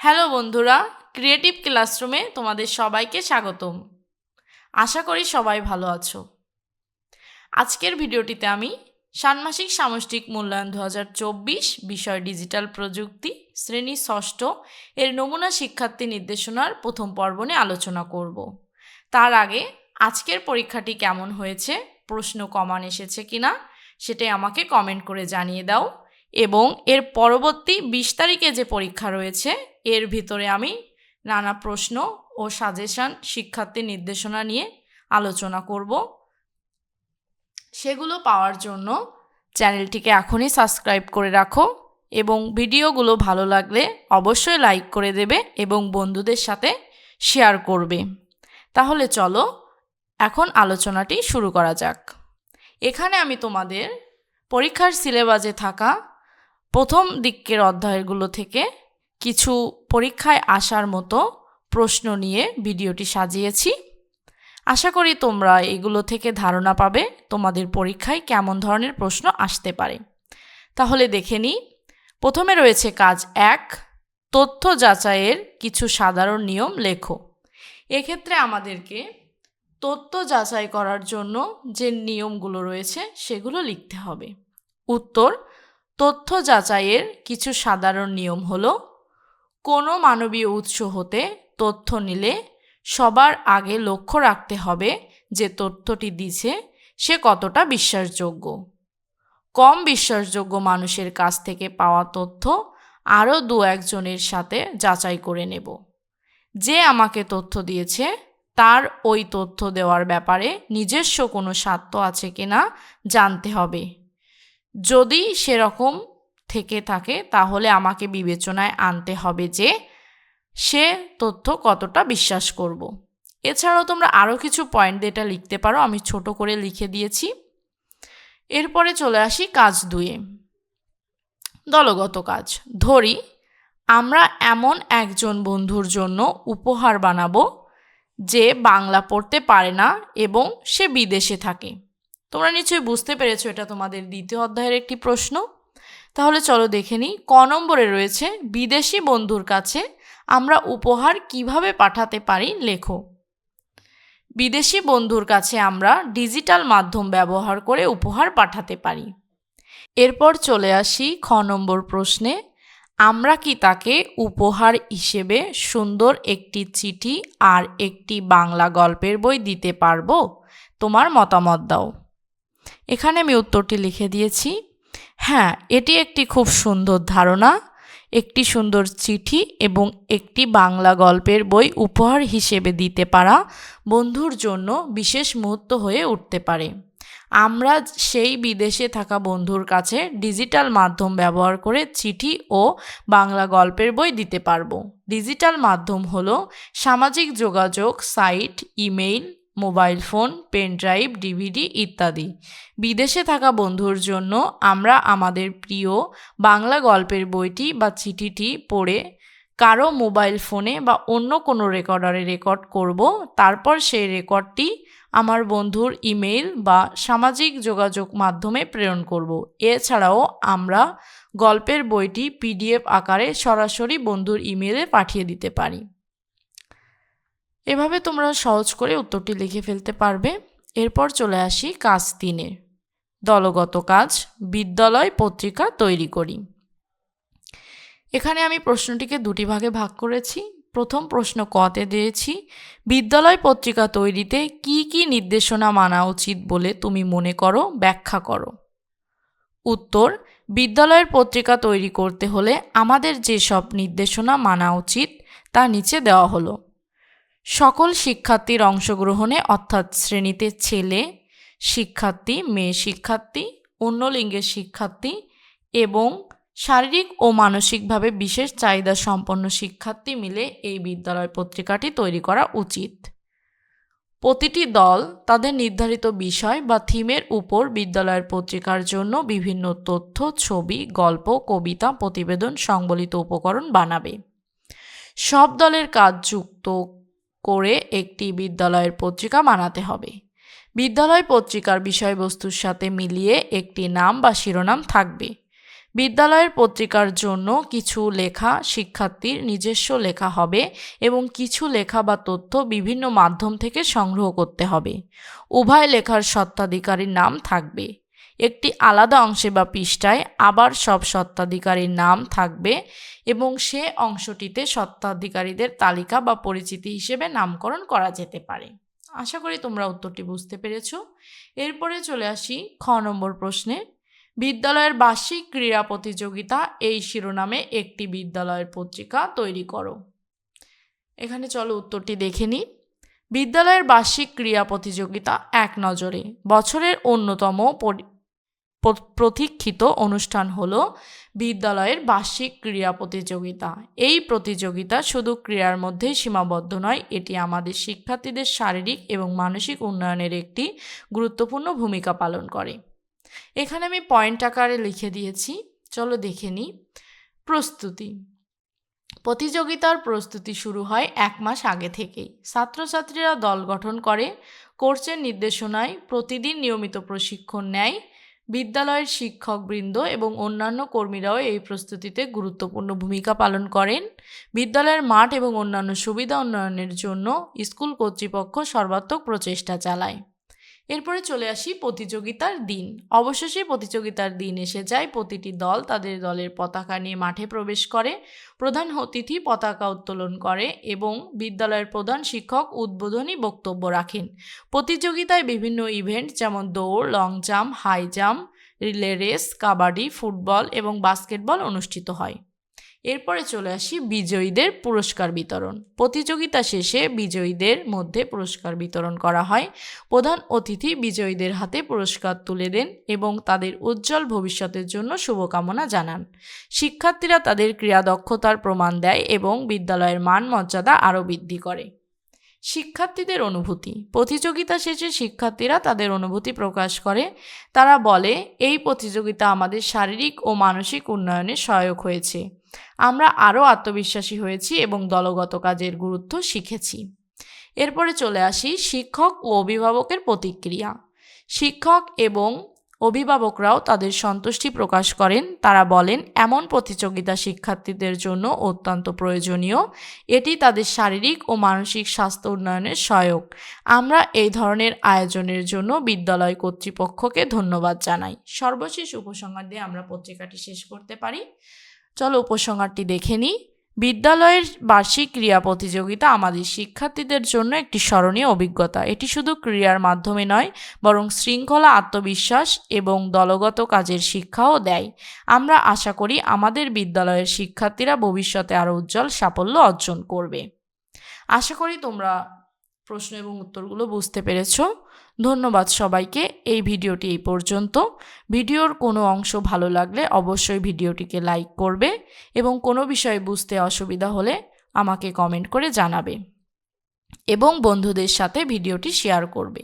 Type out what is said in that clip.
Hello বন্ধুরা creative ক্লাসরুমে তোমাদের সবাইকে স্বাগতম। আশা করি সবাই ভালো আছো। আজকের ভিডিওটিতে আমি ষান্মাসিক সামষ্টিক মূল্যায়ন দু হাজার চব্বিশ বিষয় ডিজিটাল প্রযুক্তি শ্রেণি ষষ্ঠ এর নমুনা শিক্ষার্থী নির্দেশনার প্রথম পর্ব নিয়ে আলোচনা করব। তার আগে আজকের পরীক্ষাটি কেমন হয়েছে, প্রশ্ন কমান এসেছে কিনা, সেটাই আমাকে কমেন্ট করে জানিয়ে দাও। এবং এর পরবর্তী বিশ তারিখে যে পরীক্ষা রয়েছে, এর ভিতরে আমি নানা প্রশ্ন ও সাজেশন শিক্ষার্থী নির্দেশনা নিয়ে আলোচনা করব। সেগুলো পাওয়ার জন্য চ্যানেলটিকে এখনই সাবস্ক্রাইব করে রাখো এবং ভিডিওগুলো ভালো লাগলে অবশ্যই লাইক করে দেবে এবং বন্ধুদের সাথে শেয়ার করবে। তাহলে চলো এখন আলোচনাটি শুরু করা যাক। এখানে আমি তোমাদের পরীক্ষার সিলেবাসে থাকা প্রথম দিকের অধ্যায়গুলো থেকে কিছু পরীক্ষায় আসার মতো প্রশ্ন নিয়ে ভিডিওটি সাজিয়েছি। আশা করি তোমরা এগুলো থেকে ধারণা পাবে তোমাদের পরীক্ষায় কেমন ধরনের প্রশ্ন আসতে পারে। তাহলে দেখে নিই। প্রথমে রয়েছে কাজ এক, তথ্য যাচাইয়ের কিছু সাধারণ নিয়ম লেখো। এক্ষেত্রে আমাদেরকে তথ্য যাচাই করার জন্য যে নিয়মগুলো রয়েছে সেগুলো লিখতে হবে। উত্তর তথ্য যাচাইয়ের কিছু সাধারণ নিয়ম হল, কোনো মানবীয় উৎস হতে তথ্য নিলে সবার আগে লক্ষ্য রাখতে হবে যে তথ্যটি দিছে সে কতটা বিশ্বাসযোগ্য। কম বিশ্বাসযোগ্য মানুষের কাছ থেকে পাওয়া তথ্য আরও দু একজনের সাথে যাচাই করে নেব। যে আমাকে তথ্য দিয়েছে, তার ওই তথ্য দেওয়ার ব্যাপারে নিজস্ব কোনো স্বার্থ আছে কিনা জানতে হবে। যদি সেরকম থেকে থাকে, তাহলে আমাকে বিবেচনায় আনতে হবে যে সে তথ্য কতটা বিশ্বাস করব। এছাড়াও তোমরা আরও কিছু পয়েন্ট এটা লিখতে পারো, আমি ছোট করে লিখে দিয়েছি। এরপরে চলে আসি কাজ দুয়ে দলগত কাজ। ধরি, আমরা এমন একজন বন্ধুর জন্য উপহার বানাবো যে বাংলা পড়তে পারে না এবং সে বিদেশে থাকে। তোমরা নিশ্চয়ই বুঝতে পেরেছ এটা তোমাদের দ্বিতীয় অধ্যায়ের একটি প্রশ্ন। তাহলে চলো দেখে নিই, ক নম্বরে রয়েছে, বিদেশি বন্ধুর কাছে আমরা উপহার কীভাবে পাঠাতে পারি লেখো। বিদেশি বন্ধুর কাছে আমরা ডিজিটাল মাধ্যম ব্যবহার করে উপহার পাঠাতে পারি। এরপর চলে আসি খ নম্বর প্রশ্নে, আমরা কি তাকে উপহার হিসেবে সুন্দর একটি চিঠি আর একটি বাংলা গল্পের বই দিতে পারব? তোমার মতামত দাও। এখানে আমি উত্তরটি লিখে দিয়েছি। হ্যাঁ এটি একটি খুব সুন্দর ধারণা, একটি সুন্দর চিঠি এবং একটি বাংলা গল্পের বই উপহার হিসেবে দিতে পারা বন্ধুর জন্য বিশেষ মুহূর্ত হয়ে উঠতে পারে। আমরা সেই বিদেশে থাকা বন্ধুর কাছে ডিজিটাল মাধ্যম ব্যবহার করে চিঠি ও বাংলা গল্পের বই দিতে পারব। ডিজিটাল মাধ্যম হলো সামাজিক যোগাযোগ, site, email mobile phone, pen drive, DVD ইত্যাদি। বিদেশে থাকা বন্ধুর জন্য আমরা আমাদের প্রিয় বাংলা গল্পের বইটি বা চিঠিটি পড়ে কারও মোবাইল ফোনে বা অন্য কোনো রেকর্ডারে রেকর্ড করব। তারপর সেই রেকর্ডটি আমার বন্ধুর ইমেইল বা সামাজিক যোগাযোগ মাধ্যমে প্রেরণ করব। এছাড়াও আমরা গল্পের বইটি পিডিএফ আকারে সরাসরি বন্ধুর ইমেইলে পাঠিয়ে দিতে পারি। এভাবে তোমরা সহজ করে উত্তরটি লিখে ফেলতে পারবে। এরপর চলে আসি কাজ তিনের দলগত কাজ, বিদ্যালয় পত্রিকা তৈরি করি। এখানে আমি প্রশ্নটিকে দুটি ভাগে ভাগ করেছি। প্রথম প্রশ্ন কতে দিয়েছি, বিদ্যালয় পত্রিকা তৈরিতে কি কি নির্দেশনা মানা উচিত বলে তুমি মনে করো? ব্যাখ্যা করো। উত্তর, বিদ্যালয়ের পত্রিকা তৈরি করতে হলে আমাদের যেসব নির্দেশনা মানা উচিত তা নিচে দেওয়া হলো। সকল শিক্ষার্থীর অংশগ্রহণে, অর্থাৎ শ্রেণীতে ছেলে শিক্ষার্থী, মেয়ে শিক্ষার্থী অন্য লিঙ্গের শিক্ষার্থী এবং শারীরিক ও মানসিকভাবে বিশেষ চাহিদা সম্পন্ন শিক্ষার্থী মিলে এই বিদ্যালয় পত্রিকাটি তৈরি করা উচিত। প্রতিটি দল তাদের নির্ধারিত বিষয় বা থিমের উপর বিদ্যালয়ের পত্রিকার জন্য বিভিন্ন তথ্য, ছবি, গল্প, কবিতা, প্রতিবেদন, সংবলিত উপকরণ বানাবে। সব দলের কাজ যুক্ত করে একটি বিদ্যালয়ের পত্রিকা বানাতে হবে। বিদ্যালয় পত্রিকার বিষয়বস্তুর সাথে মিলিয়ে একটি নাম বা শিরোনাম থাকবে। বিদ্যালয়ের পত্রিকার জন্য কিছু লেখা শিক্ষার্থীর নিজস্ব লেখা হবে এবং কিছু লেখা বা তথ্য বিভিন্ন মাধ্যম থেকে সংগ্রহ করতে হবে। উভয় লেখার স্বত্বাধিকারীর নাম থাকবে। একটি আলাদা অংশে বা পৃষ্ঠায় আবার সব স্বত্বাধিকারীর নাম থাকবে এবং সে অংশটিতে স্বত্বাধিকারীদের তালিকা বা পরিচিতি হিসেবে নামকরণ করা যেতে পারে। আশা করি তোমরা উত্তরটি বুঝতে পেরেছ। এরপরে চলে আসি খ নম্বর প্রশ্নে। বিদ্যালয়ের বার্ষিক ক্রীড়া প্রতিযোগিতা এই শিরোনামে একটি বিদ্যালয়ের পত্রিকা তৈরি করো। এখানে চলো উত্তরটি দেখে নিই। বিদ্যালয়ের বার্ষিক ক্রীড়া প্রতিযোগিতা এক নজরে, বছরের অন্যতম প্রতীক্ষিত অনুষ্ঠান হল বিদ্যালয়ের বার্ষিক ক্রীড়া প্রতিযোগিতা। এই প্রতিযোগিতা শুধু ক্রীড়ার মধ্যেই সীমাবদ্ধ নয়, এটি আমাদের শিক্ষার্থীদের শারীরিক এবং মানসিক উন্নয়নের একটি গুরুত্বপূর্ণ ভূমিকা পালন করে। এখানে আমি পয়েন্ট আকারে লিখে দিয়েছি। চলো দেখে নিই। প্রস্তুতি। প্রতিযোগিতার প্রস্তুতি শুরু হয় এক মাস আগে থেকেই। ছাত্রছাত্রীরা দল গঠন করে, কোর্সের নির্দেশনায় প্রতিদিন নিয়মিত প্রশিক্ষণ নেয় বিদ্যালয়ের শিক্ষকবৃন্দ এবং অন্যান্য কর্মীরাও এই প্রস্তুতিতে গুরুত্বপূর্ণ ভূমিকা পালন করেন। বিদ্যালয়ের মাঠ এবং অন্যান্য সুবিধা উন্নয়নের জন্য স্কুল কর্তৃপক্ষ সর্বাত্মক প্রচেষ্টা চালায়। এরপরে চলে আসি প্রতিযোগিতার দিন। অবশেষে প্রতিযোগিতার দিন এসে যায়, প্রতিটি দল তাদের দলের পতাকা নিয়ে মাঠে প্রবেশ করে, প্রধান অতিথি পতাকা উত্তোলন করে এবং বিদ্যালয়ের প্রধান শিক্ষক উদ্বোধনী বক্তব্য রাখেন। প্রতিযোগিতায় বিভিন্ন ইভেন্ট যেমন দৌড়, long jump, high jump, relay race, kabaddi, football এবং বাস্কেটবল অনুষ্ঠিত হয়। এরপরে চলে আসি বিজয়ীদের পুরস্কার বিতরণ। প্রতিযোগিতা শেষে বিজয়ীদের মধ্যে পুরস্কার বিতরণ করা হয়। প্রধান অতিথি বিজয়ীদের হাতে পুরস্কার তুলে দেন এবং তাদের উজ্জ্বল ভবিষ্যতের জন্য শুভকামনা জানান। শিক্ষার্থীরা তাদের ক্রিয়া দক্ষতার প্রমাণ দেয় এবং বিদ্যালয়ের মান মর্যাদা আরও বৃদ্ধি করে। শিক্ষার্থীদের অনুভূতি। প্রতিযোগিতা শেষে শিক্ষার্থীরা তাদের অনুভূতি প্রকাশ করে। তারা বলে, এই প্রতিযোগিতা আমাদের শারীরিক ও মানসিক উন্নয়নে সহায়ক হয়েছে। আমরা আরও আত্মবিশ্বাসী হয়েছি এবং দলগত কাজের গুরুত্ব শিখেছি। এরপরে চলে আসি শিক্ষক ও অভিভাবকের প্রতিক্রিয়া। শিক্ষক এবং অভিভাবকরাও তাদের সন্তুষ্টি প্রকাশ করেন। তারা বলেন, এমন প্রতিযোগিতা শিক্ষার্থীদের জন্য অত্যন্ত প্রয়োজনীয়। এটি তাদের শারীরিক ও মানসিক স্বাস্থ্য উন্নয়নের সহায়ক। আমরা এই ধরনের আয়োজনের জন্য বিদ্যালয় কর্তৃপক্ষকে ধন্যবাদ জানাই। সর্বশেষ উপসংহার দিয়ে আমরা পত্রিকাটি শেষ করতে পারি। চলো উপসংহারটি দেখে নিই। বিদ্যালয়ের বার্ষিক ক্রীড়া প্রতিযোগিতা আমাদের শিক্ষার্থীদের জন্য একটি স্মরণীয় অভিজ্ঞতা। এটি শুধু ক্রীড়ার মাধ্যমে নয়, বরং শৃঙ্খলা, আত্মবিশ্বাস এবং দলগত কাজের শিক্ষাও দেয়। আমরা আশা করি আমাদের বিদ্যালয়ের শিক্ষার্থীরা ভবিষ্যতে আরও উজ্জ্বল সাফল্য অর্জন করবে। আশা করি তোমরা প্রশ্ন এবং উত্তরগুলো বুঝতে পেরেছ। ধন্যবাদ সবাইকে। এই ভিডিওটি এই পর্যন্ত। ভিডিওর কোনো অংশ ভালো লাগলে অবশ্যই ভিডিওটিকে লাইক করবে এবং কোনো বিষয়ে বুঝতে অসুবিধা হলে আমাকে কমেন্ট করে জানাবে এবং বন্ধুদের সাথে ভিডিওটি শেয়ার করবে।